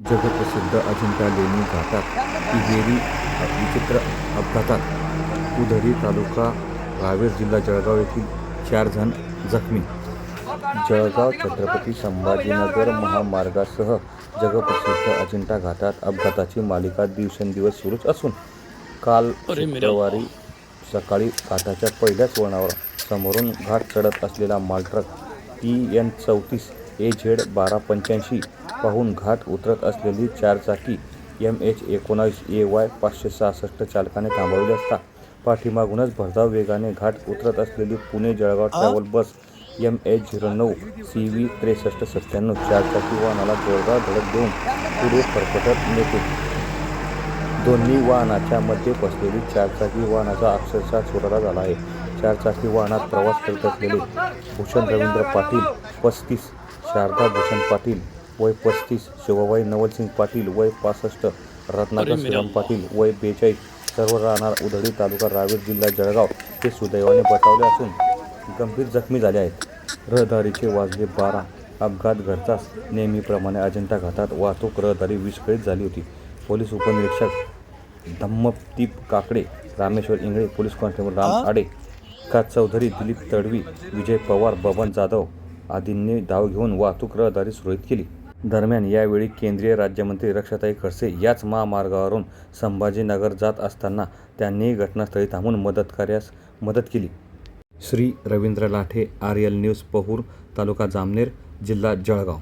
जगप्रसिद्ध अजिंठा लेणी घाटात तिहेरी विचित्र अपघातात उधळी तालुका रावेर जिल्हा जळगाव येथील चार जण जखमी. जळगाव छत्रपती संभाजीनगर महामार्गासह जगप्रसिद्ध अजिंठा घाटात अपघाताची मालिका दिवसेंदिवस सुरूच असून काल शुक्रवारी सकाळी घाटाच्या पहिल्याच वळणावर समोरून घाट चढत असलेला मालट्रक टी एन चौतीस ए झेड बारा पंच्याऐंशी पाहून घाट उतरत असलेली चारचाकी एम एच एकोणावीस ए वाय पाचशे सहासष्ट चालकाने थांबवली असता. पाठीमागूनच भरधाव वेगाने घाट उतरत असलेली Pune Jalgaon travel bus M H zero नऊ सी व्ही त्रेसष्ट सत्त्याण्णव चारचाकी वाहनाला जोरदार धडक देऊन पुढे फरफटत नेते. दोन्ही वाहनाच्या मध्ये बसलेली चारचाकी वाहनाचा अक्षरशः चुरारा झाला आहे. चारचाकी वाहनात प्रवास करत असलेले भूषण रवींद्र पाटील पस्तीस शारदा भूषण पाटील वय पस्तीस शिवबाई नवलसिंग पाटील वय पासष्ट रत्नाकर श्रीराम पाटील वय बेचाळीस सर्व राहणार उधळी तालुका रावेर जिल्हा जळगाव. हे सुदैवाने बचावले असून गंभीर जखमी झाले आहेत. रहदारीचे वाजले बारा. अपघात घडताच नेहमीप्रमाणे अजिंठा घाटात वाहतूक रहदारी विस्कळीत झाली होती. पोलीस उपनिरीक्षक धम्मदीप काकडे रामेश्वर इंगळे पोलीस कॉन्स्टेबल राम आडे विकास चौधरी दिलीप तडवी विजय पवार बबन जाधव आदींनी धाव घेऊन वाहतूक रहदारी सुरळीत केली. दरम्यान यावेळी केंद्रीय राज्यमंत्री रक्षाताई खडसे याच महामार्गावरून संभाजीनगर जात असताना त्यांनी घटनास्थळी थांबून मदतकार्यास मदत केली. Shri Ravindra Lathe R L news Pahur taluka Jamner जिल्हा जळगाव.